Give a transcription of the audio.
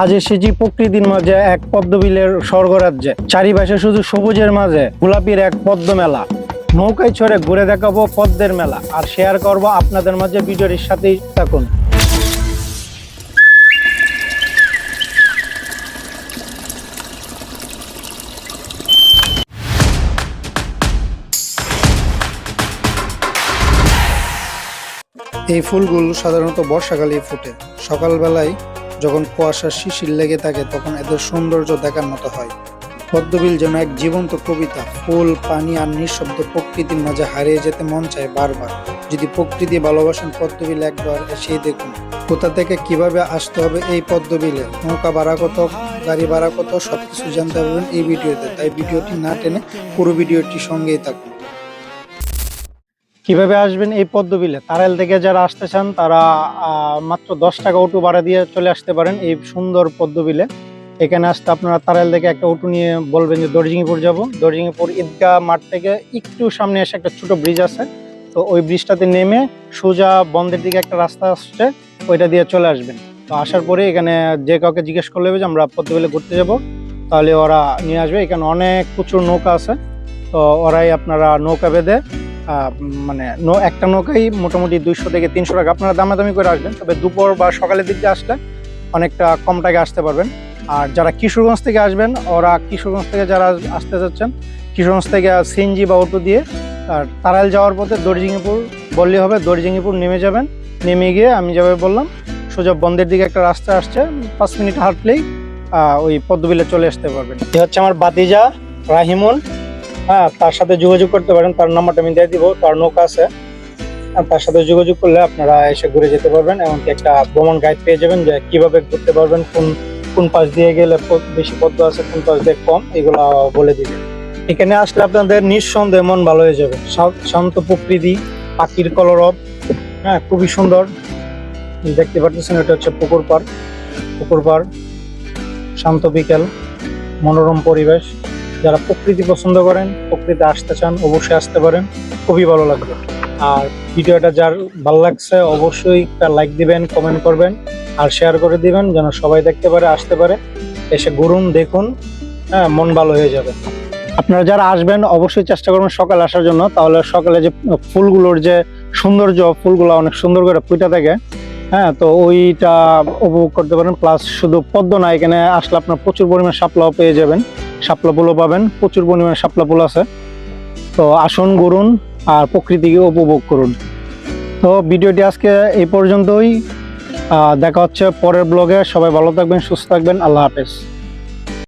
আজ এসেছি প্রকৃতির মাঝে এক পদ্মবিলের স্বর্গরাজ্যে, চারিপাশে শুধু সবুজের মাঝে, গোলাপির এক পদ্ম মেলা। নৌকায় চড়ে ঘুরে দেখাবো পদ্মের মেলা, আর শেয়ার করব আপনাদের মাঝে ভিডিওটির সাথেই থাকুন। এই ফুলগুলো সাধারণত বর্ষাকালেই ফুটে। সকালবেলায় যখন কুয়াশার শিশির লেগে থাকে, তখন এদের সৌন্দর্য দেখার মতো হয়। পদ্মবিল যেন এক জীবন্ত কবিতা। ফুল, পানি আর নিঃশব্দ প্রকৃতির মাঝে হারিয়ে যেতে মন চায় বারবার। যদি প্রকৃতি ভালোবাসেন পদ্মবিল একবার এসেই দেখুন। কোথা থেকে কীভাবে আসতে হবে এই পদ্মবিলে? নৌকা ভাড়া কত? গাড়ি ভাড়া কত? সবকিছু জানতে পারবেন এই ভিডিওতে। তাই ভিডিওটি না টেনে পুরো ভিডিওটি সঙ্গেই থাকুন। কীভাবে আসবেন এই পদ্মবিলে? তারাইল থেকে যারা আসতে চান, তারা মাত্র দশ টাকা অটো ভাড়া দিয়ে চলে আসতে পারেন এই সুন্দর পদ্মবিলে। এখানে আসতে আপনারা তারাইল থেকে একটা অটো নিয়ে বলবেন যে দর্জিঙ্গিপুর যাব। দর্জিঙ্গিপুর ঈদগাহ মাঠ থেকে একটু সামনে এসে একটা ছোট ব্রিজ আছে। তো ওই ব্রিজটাতে নেমে সোজা বন্ধের দিকে একটা রাস্তা আসছে, ওইটা দিয়ে চলে আসবেন। তো আসার পরে এখানে যে কাউকে জিজ্ঞেস করলে যে, আমরা পদ্মবিলে ঘুরতে যাব। তাহলে ওরা নিয়ে আসবে। এখানে অনেক প্রচুর নৌকা আছে। তো ওরাই আপনারা নৌকা বেঁধে মানে নৌ- একটা নৌকাই মোটামুটি দুইশো থেকে তিনশো টাকা। আপনারা দামাদামি করে আসবেন, তবে দুপুর বা সকালের দিক আসলে অনেকটা কম টাকা আসতে পারবেন। আর যারা কিশোরগঞ্জ থেকে আসবেন, ওরা কিশোরগঞ্জ থেকে যারা আসতে চাচ্ছেন কিশোরগঞ্জ থেকে সিএনজি বা অটো দিয়ে, আর তারাইল যাওয়ার পথে দর্জিঙ্গিপুর বললেই হবে দর্জিঙ্গিপুর নেমে যাবেন। নেমে গিয়ে আমি যেভাবে বললাম, সোজা বন্ধের দিকে একটা রাস্তা আসছে, পাঁচ মিনিট হাঁটলেই ওই পদ্মবিলে চলে আসতে পারবেন। এ হচ্ছে আমার বাতিজা রাহিমুল হ্যাঁ তার সাথে যোগাযোগ করতে পারেন, তার নাম্বারটা আমি দিয়ে দিব, তার নৌকা আছে। তার সাথে যোগাযোগ করলে আপনারা এসে ঘুরে যেতে পারবেন, এমনকি একটা ভ্রমণ গাইড পেয়ে যাবেন যে কীভাবে ঘুরতে পারবেন, কোন কোন পাশ দিয়ে গেলে বেশি পদ্ম আছে, কোন পাশ দিয়ে কম, এগুলো বলে দিবেন এখানে আসলে আপনাদের নিঃসন্দেহে মন ভালো হয়ে যাবে। শান্ত প্রকৃতি, পাখির কলরব হ্যাঁ খুবই সুন্দর। দেখতে পাচ্ছেন এটা হচ্ছে পুকুর পাড়। পুকুর পাড়, শান্ত বিকেল, মনোরম পরিবেশ। যারা প্রকৃতি পছন্দ করেন, প্রকৃতি আসতে চান, অবশ্যই আসতে পারেন। খুবই ভালো লাগবে আর ভিডিওটা যার ভালো লাগছে, অবশ্যই একটা লাইক দিবেন কমেন্ট করবেন, আর শেয়ার করে দিবেন, যেন সবাই দেখতে পারে, আসতে পারে। এসে ঘুরুন, দেখুন হ্যাঁ মন ভালো হয়ে যাবে। আপনারা যারা আসবেন, অবশ্যই চেষ্টা করবেন সকালে আসার জন্য। তাহলে সকালে যে ফুলগুলোর যে সৌন্দর্য, ফুলগুলো অনেক সুন্দর করে ফুটে থাকে। হ্যাঁ তো ওইটা উপভোগ করতে পারেন। প্লাস শুধু পদ্ম না, এখানে আসলে আপনার প্রচুর পরিমাণ শাপলাও পেয়ে যাবেন। শাপলা পোলো পাবেন, প্রচুর পরিমাণে শাপলা পোলো আছে। তো আসুন গড়ুন আর প্রকৃতিকে উপভোগ করুন। তো ভিডিওটি আজকে এই পর্যন্তই। দেখা হচ্ছে পরের ব্লগে সবাই ভালো থাকবেন, সুস্থ থাকবেন। আল্লাহ হাফেজ।